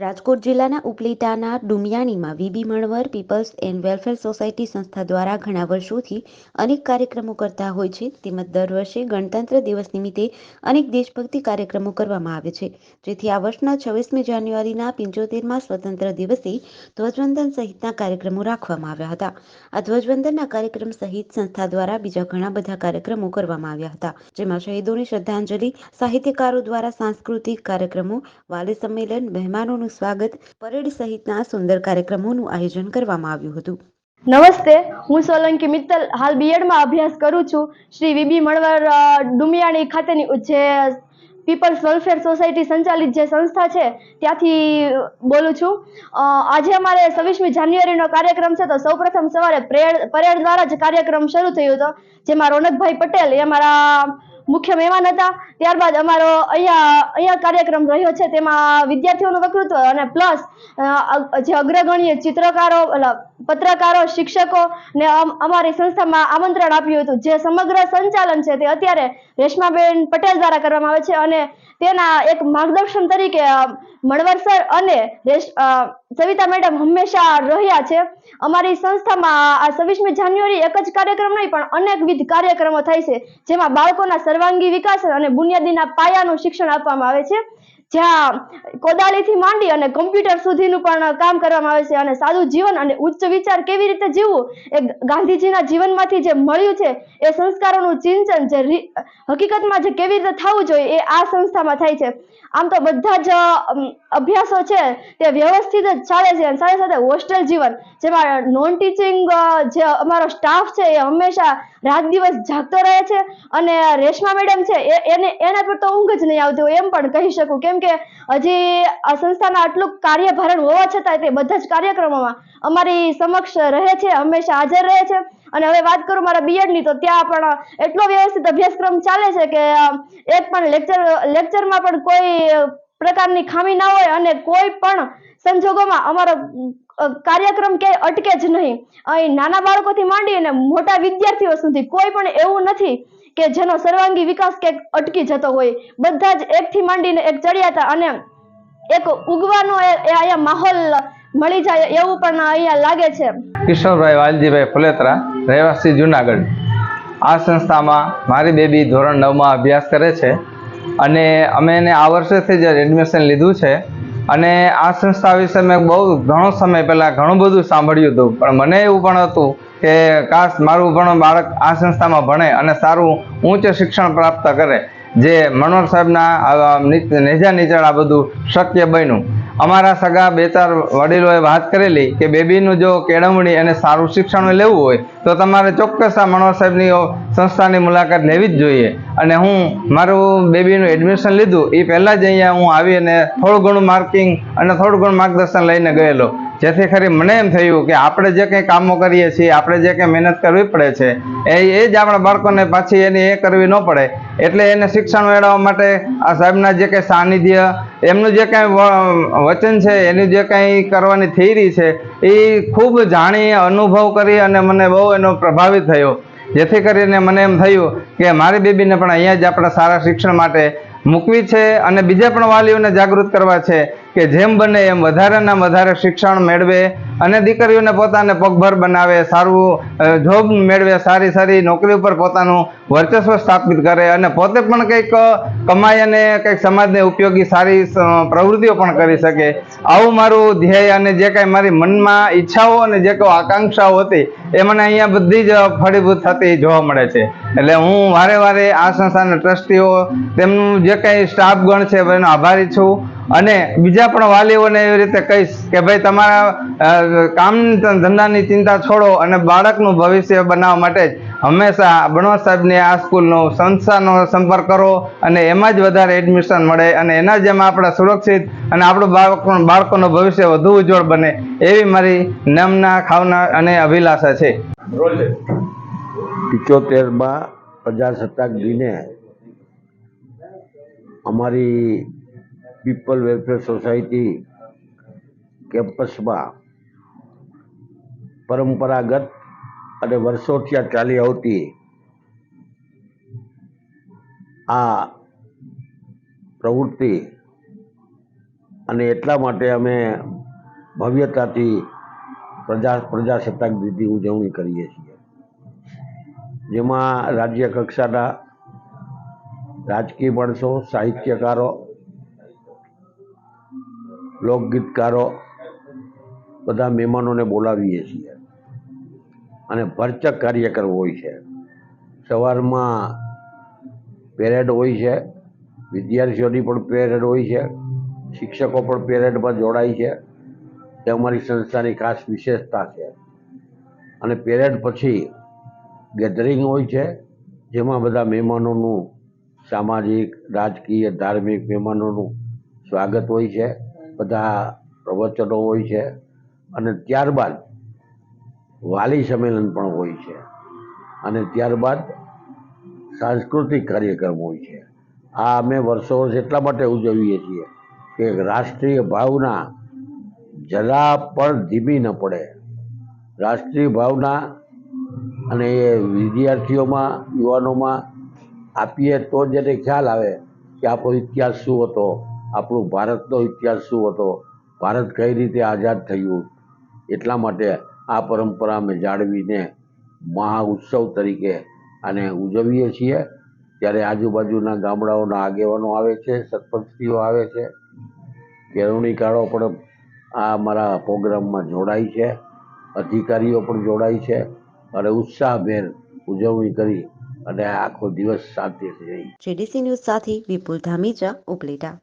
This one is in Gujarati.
રાજકોટ જિલ્લાના ઉપલેટાના ડુમિયાણીમાં VB Manvar people's and welfare society સંસ્થા દ્વારા ઘણા વર્ષોથી અનેક કાર્યક્રમો કરતા હોય છે. તેમજ દર વર્ષે ગણતંત્ર દિવસ નિમિત્તે અનેક દેશભક્તિ કાર્યક્રમો કરવામાં આવે છે. જેથી આ વર્ષના છવ્વીસમી જાન્યુઆરીના પંચોતેરમાં સ્વતંત્ર દિવસે ધ્વજવંદન સહિતના કાર્યક્રમો રાખવામાં આવ્યા હતા. આ ધ્વજવંદનના કાર્યક્રમ સહિત સંસ્થા દ્વારા બીજા ઘણા બધા કાર્યક્રમો કરવામાં આવ્યા હતા. જેમાં શહીદોની શ્રદ્ધાંજલિ, સાહિત્યકારો દ્વારા સાંસ્કૃતિક કાર્યક્રમો, વાલી સંમેલન, મહેમાનોનું સ્વાગત પરેડ સહિતના સુંદર કાર્યક્રમોનું આયોજન કરવામાં આવ્યું હતું. નમસ્તે, હું સોલંકી મિત્તલ. હાલ બીએડમાં અભ્યાસ કરું છું શ્રી વીબી મણવર ડુમિયાણી ખાતેની જે પીપલ્સ વેલફેર સોસાયટી સંચાલિત જે સંસ્થા છે, ત્યાંથી બોલું છું. આજે અમારે છવ્વીસમી જાન્યુઆરીનો કાર્યક્રમ છે, તો સૌપ્રથમ સવારે પરેડ પરેડ દ્વારા જ કાર્યક્રમ શરૂ થયો હતો, જેમાં રોનકભાઈ પટેલ એ અમારા મુખ્ય મહેમાન હતા. ત્યારબાદ અમારો અહીંયા અહીંયા કાર્યક્રમ રહ્યો છે. તેમાં વિદ્યાર્થીઓનું વક્તૃત્વ અને પ્લસ જે અગ્રગણ્ય ચિત્રકારો પત્રકારો, શિક્ષકો ને અમ- અમારી સંસ્થામાં આમંત્રણ આપ્યું હતું. જે સમગ્ર સંચાલન છે તે અત્યારે રેશમાબેન પટેલ દ્વારા કરવામાં આવે છે અને તેના એક માર્ગદર્શન તરીકે મણવર સર અને રેશ સવિતા મેડમ હંમેશા રહ્યા છે. અમારી સંસ્થામાં આ છવ્વીસમી જાન્યુઆરી એક જ કાર્યક્રમ નહીં, પણ અનેકવિધ કાર્યક્રમો થાય છે, જેમાં બાળકોના સર્વાંગી વિકાસ અને બુનિયાદીના પાયાનું શિક્ષણ આપવામાં આવે છે. જ્યાં કોદાળીથી માંડી અને કમ્પ્યુટર સુધીનું પણ કામ કરવામાં આવે છે અને સાદું જીવન અને ઉચ્ચ વિચાર કેવી રીતે જીવવું એ ગાંધીજીના જીવનમાંથી જે મળ્યું છે એ સંસ્કારોનું ચિંતન જે હકીકતમાં જે કેવી રીતે થવું જોઈએ એ આ સંસ્થામાં થાય છે. આમ તો બધા જ અભ્યાસો છે તે વ્યવસ્થિત જ ચાલે છે અને સાથે સાથે હોસ્ટેલ જીવન, જેમાં નોન ટીચિંગ જે અમારો સ્ટાફ છે એ હંમેશા રાત દિવસ જાગતો રહે છે અને રેશમા મેડમ છે એને એના પર તો ઊંઘ જ નહીં આવતી હોય એમ પણ કહી શકું. કેમ કે હજી આ સંસ્થાના આટલું કાર્યભારણ હોવા છતાં તે બધા જ કાર્યક્રમોમાં અમારી સમક્ષ રહે છે, હંમેશા હાજર રહે છે. અને હવે વાત કરું મારા બીએડની તો ત્યાં પણ એટલો વ્યવસ્થિત અભ્યાસક્રમ ચાલે છે કે એક પણ લેક્ચર લેક્ચરમાં પણ કોઈ પ્રકારની ખામી ના હોય અને કોઈ પણ સંજોગોમાં અમારો કાર્યક્રમ ક્યાંય અટકે જ નહીં. અહીં નાના બાળકોથી માંડી અને મોટા વિદ્યાર્થીઓ સુધી કોઈ પણ એવું નથી કે જેનો સર્વાંગી વિકાસ ક્યાંક અટકી જતો હોય. બધા જ એકથી માંડીને એક ચડિયાતા અને એક ઉગવાનો એ અહીંયા માહોલ મળી જાય એવું પણ અહીંયા લાગે છે. કિશોરભાઈ વાલજીભાઈ ફુલેત્રા, રહેવાસી જુનાગઢ. આ સંસ્થામાં મારી બેબી ધોરણ નવમાં અભ્યાસ કરે છે અને અમે એને આ વર્ષેથી જ એડમિશન લીધું છે. અને આ સંસ્થા વિશે મેં બહુ ઘણો સમય પહેલાં ઘણું બધું સાંભળ્યું હતું. પણ મને એવું પણ હતું કે કાશ મારું પણ બાળક આ સંસ્થામાં ભણે અને સારું ઉચ્ચ શિક્ષણ પ્રાપ્ત કરે. જે મનોહર સાહેબના નીચા નીચળ આ બધું શક્ય બન્યું. અમારા સગા બે ચાર વડીલોએ વાત કરેલી કે બેબીનું જો કેળવણી અને સારું શિક્ષણ લેવું હોય, તો તમારે ચોક્કસ આ મનોહર સાહેબની સંસ્થાની મુલાકાત લેવી જ જોઈએ. અને હું મારું બેબીનું એડમિશન લીધું એ પહેલાં જ અહીંયા હું આવી અને થોડું ઘણું માર્કિંગ અને થોડું ઘણું માર્ગદર્શન લઈને ગયેલો. જેથી ખરી મને એમ થયું કે આપણે જે કંઈ કામો કરીએ છીએ, આપણે જે કંઈ મહેનત કરવી પડે છે, એ એ જ આપણા બાળકોને પાછી એની એ કરવી ન પડે. એટલે એને શિક્ષણ મેળવવા માટે આ સાહેબના જે કંઈ સાનિધ્ય એમનું જે કાંઈ વચન છે, એની જે કાંઈ કરવાની થિયરી છે, એ ખૂબ જાણી, અનુભવ કરી અને મને બહુ એનો પ્રભાવિત થયો. જેથી કરીને મને એમ થયું કે મારી બેબીને પણ અહીંયા જ આપણે સારા શિક્ષણ માટે મૂકવી છે અને બીજા પણ વાલીઓને જાગૃત કરવા છે કે જેમ બને એમ વધારેના વધારે શિક્ષણ મેળવે અને દીકરીઓને પોતાને પગભર બનાવે, સારું જોબ મેળવે, સારી સારી નોકરી ઉપર પોતાનું વર્ચસ્વ સ્થાપિત કરે અને પોતે પણ કંઈક કમાઈ અને કંઈક સમાજને ઉપયોગી, સારી પ્રવૃત્તિઓ પણ કરી શકે. આવું મારું ધ્યેય અને જે કાંઈ મારી મનમાં ઈચ્છાઓ અને જે કોઈ આકાંક્ષાઓ હતી, એ મને અહીંયા બધી જ ફળીભૂત થતી જોવા મળે છે. એટલે હું વારે વારે આ સંસ્થાના ટ્રસ્ટીઓ, તેમનું જે કાંઈ સ્ટાફગણ છે, એનો આભારી છું. અને બીજા પણ વાલીઓને એવી રીતે કહીશ કે ભાઈ તમારા કામ ધંધાની ચિંતા છોડો અને બાળકનું ભવિષ્ય બનાવવા માટે જ હંમેશા બણવા સાહેબની આ સ્કૂલનો સંસ્થાનો સંપર્ક કરો અને એમાં જ વધારે એડમિશન મળે અને એના જ એમાં આપણે સુરક્ષિત અને આપણું બાળક બાળકોનું ભવિષ્ય વધુ ઉજ્જવળ બને એવી મારી નમના ખાવના અને અભિલાષા છે. પિચોતેરમાં પ્રજાસત્તાક દિને અમારી પીપલ વેલફેર સોસાયટી કેમ્પસમાં પરંપરાગત અને વર્ષોથી આ ચાલી આવતી આ પ્રવૃત્તિ અને એટલા માટે અમે ભવ્યતાથી પ્રજા પ્રજાસત્તાક દીધી ઉજવણી કરીએ છીએ. જેમાં રાજ્ય કક્ષાના રાજકીય માણસો, સાહિત્યકારો લોકગીતકારો બધા મહેમાનોને બોલાવીએ છીએ. અને ભરચક કાર્યક્રમ હોય છે. સવારમાં પેરેડ હોય છે. વિદ્યાર્થીઓની પણ પેરેડ હોય છે. શિક્ષકો પણ પેરેડમાં જોડાય છે. તે અમારી સંસ્થાની ખાસ વિશેષતા છે. અને પેરેડ પછી ગેધરિંગ હોય છે. જેમાં બધા મહેમાનોનું સામાજિક, રાજકીય, ધાર્મિક મહેમાનોનું સ્વાગત હોય છે. બધા પ્રવચનો હોય છે અને ત્યારબાદ વાલી સંમેલન પણ હોય છે. અને ત્યારબાદ સાંસ્કૃતિક કાર્યક્રમ હોય છે. આ અમે વર્ષો વર્ષ એટલા માટે ઉજવીએ છીએ કે રાષ્ટ્રીય ભાવના જરા પણ ધીમી ન પડે. રાષ્ટ્રીય ભાવના અને એ વિદ્યાર્થીઓમાં, યુવાનોમાં આપીએ તો જ એને ખ્યાલ આવે કે આપણો ઇતિહાસ શું હતો. આપણું ભારતનો ઇતિહાસ શું હતો? ભારત કઈ રીતે આઝાદ થયું? એટલા માટે આ પરંપરા અમે જાળવીને મહા તરીકે આને ઉજવીએ છીએ. ત્યારે આજુબાજુના ગામડાઓના આગેવાનો આવે છે સરપંચશ્રીઓ આવે છે. કેળવણીકારો પણ આ અમારા પ્રોગ્રામમાં જોડાય છે. અધિકારીઓ પણ જોડાય છે અને ઉત્સાહભેર ઉજવણી કરી અને આખો દિવસ શાંતિથી રહી. જેડીસી ન્યૂઝ સાથે વિપુલ ધામીજા ઉપલેટા.